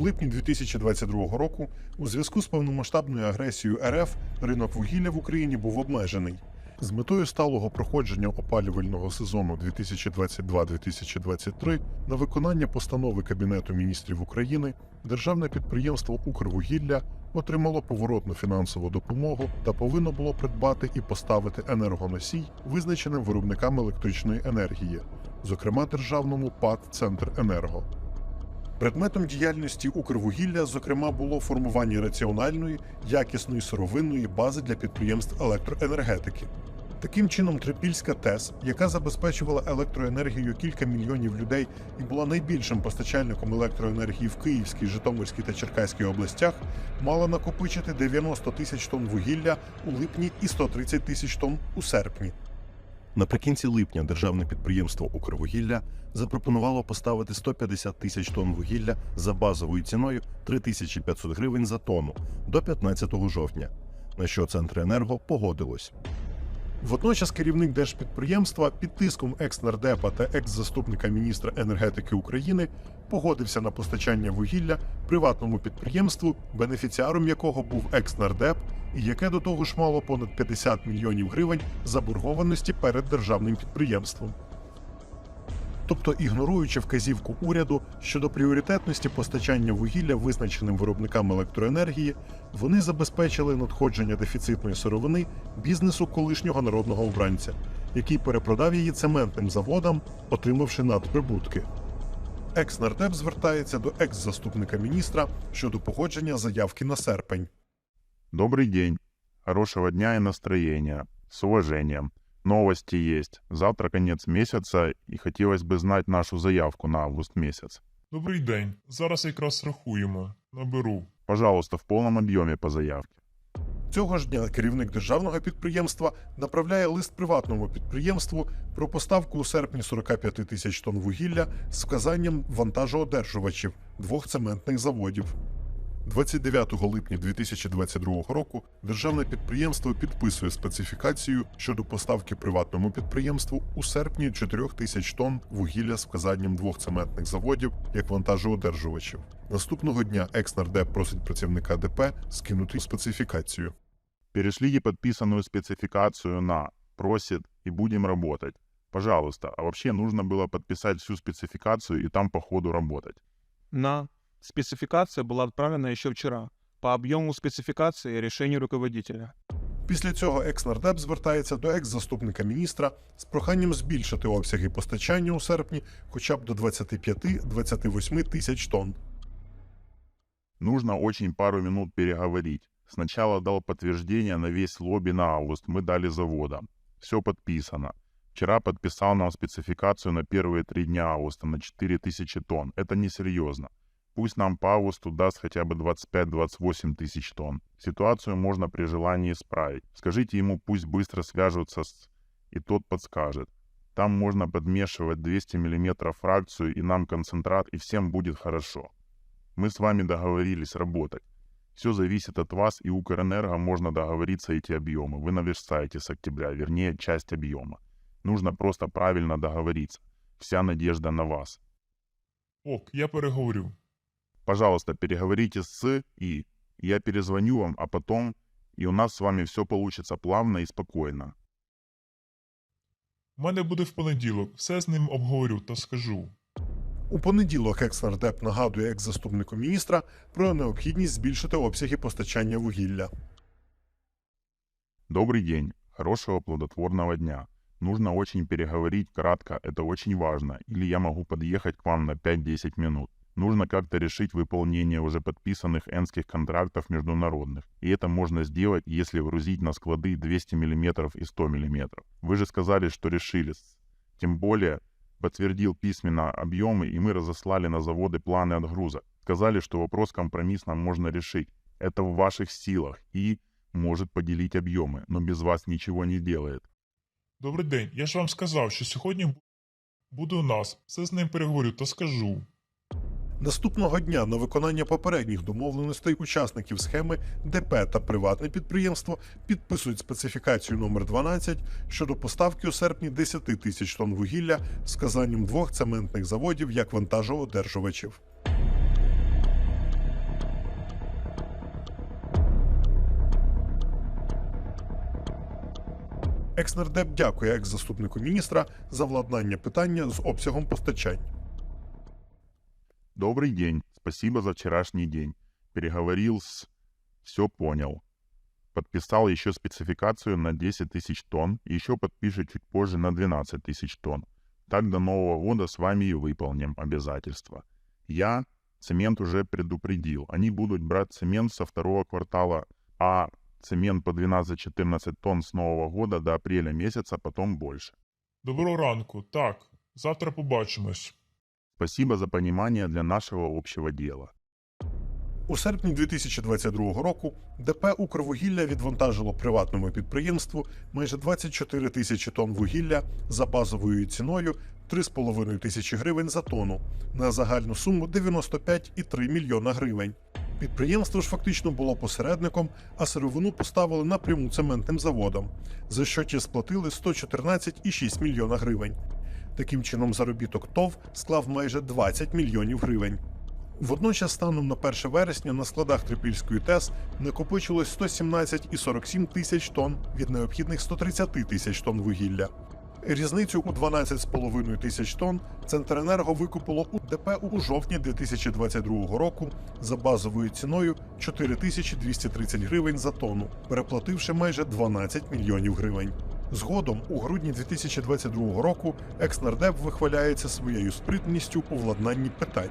Липні 2022 року у зв'язку з повномасштабною агресією РФ ринок вугілля в Україні був обмежений. З метою сталого проходження опалювального сезону 2022-2023 на виконання постанови Кабінету міністрів України державне підприємство Укрвугілля отримало поворотну фінансову допомогу та повинно було придбати і поставити енергоносій визначеним виробникам електричної енергії, зокрема державному ПАД Центр Енерго. Предметом діяльності Укрвугілля, зокрема, було формування раціональної, якісної сировинної бази для підприємств електроенергетики. Таким чином, Трипільська ТЕС, яка забезпечувала електроенергією кілька мільйонів людей і була найбільшим постачальником електроенергії в Київській, Житомирській та Черкаській областях, мала накопичити 90 тисяч тонн вугілля у липні і 130 тисяч тонн у серпні. Наприкінці липня державне підприємство Укрвугілля запропонувало поставити 150 тисяч тонн вугілля за базовою ціною 3500 гривень за тонну до 15 жовтня, на що Центренерго погодилось. Водночас керівник держпідприємства під тиском екс-нардепа та екс-заступника міністра енергетики України погодився на постачання вугілля приватному підприємству, бенефіціаром якого був екс-нардеп, і яке до того ж мало понад 50 мільйонів гривень заборгованості перед державним підприємством. Тобто, ігноруючи вказівку уряду щодо пріоритетності постачання вугілля визначеним виробникам електроенергії, вони забезпечили надходження дефіцитної сировини бізнесу колишнього народного обранця, який перепродав її цементним заводам, отримавши надприбутки. Екс-нардеп звертається до екс-заступника міністра щодо погодження заявки на серпень. Добрый день. Хорошего дня и настроения. С уважением. Новости есть. Завтра конец месяца, и хотелось бы знать нашу заявку на август месяц. Добрий день. Зараз якраз рахуємо. Наберу. Пожалуйста, в полном объеме по заявке. Цього ж дня керівник державного підприємства направляє лист приватному підприємству про поставку у серпні 45 тисяч тонн вугілля з вказанням вантажоодержувачів двох цементних заводів. 29 липня 2022 року державне підприємство підписує специфікацію щодо поставки приватному підприємству у серпні 4 тисяч тонн вугілля з вказанням двох цементних заводів як вантажоодержувачів. Наступного дня екс-нардеп просить працівника ДП скинути специфікацію. Перешлите подписанную спецификацию на «Просит» и будем работать. Пожалуйста, а вообще нужно было подписать всю спецификацию и там по ходу работать. На. Спецификация была отправлена еще вчера. По объему спецификации и решению руководителя. Після цього екс-нардеп звертається до екс-заступника міністра з проханням збільшити обсяги постачання у серпні хоча б до 25-28 тисяч тонн. Нужно очень пару минут переговорить. Сначала дал подтверждение на весь лобби на август, мы дали заводам. Все подписано. Вчера подписал нам спецификацию на первые три дня августа на 4000 тонн. Это несерьезно. Пусть нам по августу даст хотя бы 25-28 тысяч тонн. Ситуацию можно при желании исправить. Скажите ему, пусть быстро свяжутся с... И тот подскажет. Там можно подмешивать 200 мм фракцию и нам концентрат, и всем будет хорошо. Мы с вами договорились работать. Все зависит от вас, и Укрэнерго можно договориться эти объемы. Вы наверстаете с октября, вернее, часть объема. Нужно просто правильно договориться. Вся надежда на вас. Ок, я переговорю. Пожалуйста, переговорите с и я перезвоню вам, а потом и у нас с вами все получится плавно и спокойно. У мене буде в понеділок. Все з ним обговорю та скажу. У понеділок екс-нардеп нагадує екс-заступнику міністра про необхідність збільшити обсяги постачання вугілля. Добрый день. Хорошего плодотворного дня. Нужно очень переговорить кратко, это очень важно, или я могу подъехать к вам на 5-10 минут. Нужно как-то решить выполнение уже подписанных энских контрактов международных. И это можно сделать, если грузить на склады 200 мм и 100 мм. Вы же сказали, что решили. Тем более, подтвердил письменно объемы, и мы разослали на заводы планы отгрузок. Сказали, что вопрос компромиссно можно решить. Это в ваших силах и может поделить объемы, но без вас ничего не делает. Добрий день. Я ж вам сказав, що сьогодні бу- буде у нас. Все з ним переговорю та скажу. Наступного дня на виконання попередніх домовленостей учасників схеми ДП та приватне підприємство підписують специфікацію номер 12 щодо поставки у серпні 10 тисяч тонн вугілля з казанням двох цементних заводів як вантажоодержувачів. Екснердеп дякує екс заступнику міністра за владнання питання з обсягом постачань. Добрый день. Спасибо за вчерашний день. Переговорил с... Все понял. Подписал еще спецификацию на 10 тысяч тонн еще подпишет чуть позже на 12 тысяч тонн. Так до Нового года с вами и выполним обязательства. Я цемент уже предупредил. Они будут брать цемент со второго квартала, а цемент по 12-14 тонн с Нового года до апреля месяца, потом больше. Доброго ранку. Так, завтра побачимось. Спасибо за понимание для нашего общего дела. У серпні 2022 року ДП «Укрвугілля» відвантажило приватному підприємству майже 24 тисячі тонн вугілля за базовою ціною 3,5 тисячі гривень за тонну на загальну суму 95,3 мільйона гривень. Підприємство ж фактично було посередником, а сировину поставили напряму цементним заводам, за що ті сплатили 114,6 мільйона гривень. Таким чином, заробіток ТОВ склав майже 20 мільйонів гривень. Водночас, станом на 1 вересня на складах Трипільської ТЕС накопичилось 117,47 тисяч тонн від необхідних 130 тисяч тонн вугілля. Різницю у 12,5 тисяч тонн Центренерго викупило у ДП у жовтні 2022 року за базовою ціною 4230 гривень за тонну, переплативши майже 12 мільйонів гривень. Згодом, у грудні 2022 року, екснардеп вихваляється своєю спритністю у владнанні питань.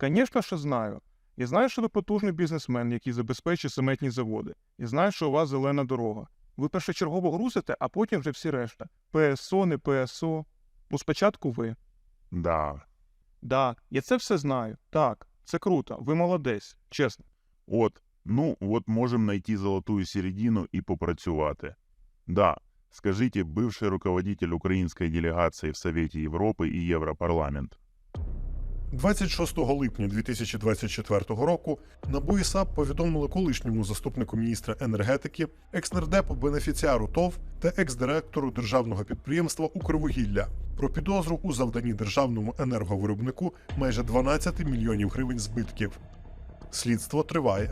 Звісно, що знаю. Я знаю, що ви потужний бізнесмен, який забезпечує цементні заводи. І знаю, що у вас зелена дорога. Ви першочергово грузите, а потім вже всі решта. ПСО, не ПСО. Ну, спочатку ви. Да, Да, я це все знаю. Так, це круто, ви молодець, чесно. От, ну, от можемо знайти золотую середину і попрацювати. Да, скажите, бывший руководитель української делегації в Совете Європи і Європарламент. 26 липня 2024 року НАБУ і САП повідомили колишньому заступнику міністра енергетики, екснердепу бенефіціару ТОВ та екс-директору державного підприємства Укрвугілля про підозру у завданні державному енерговиробнику майже 12 мільйонів гривень збитків. Слідство триває.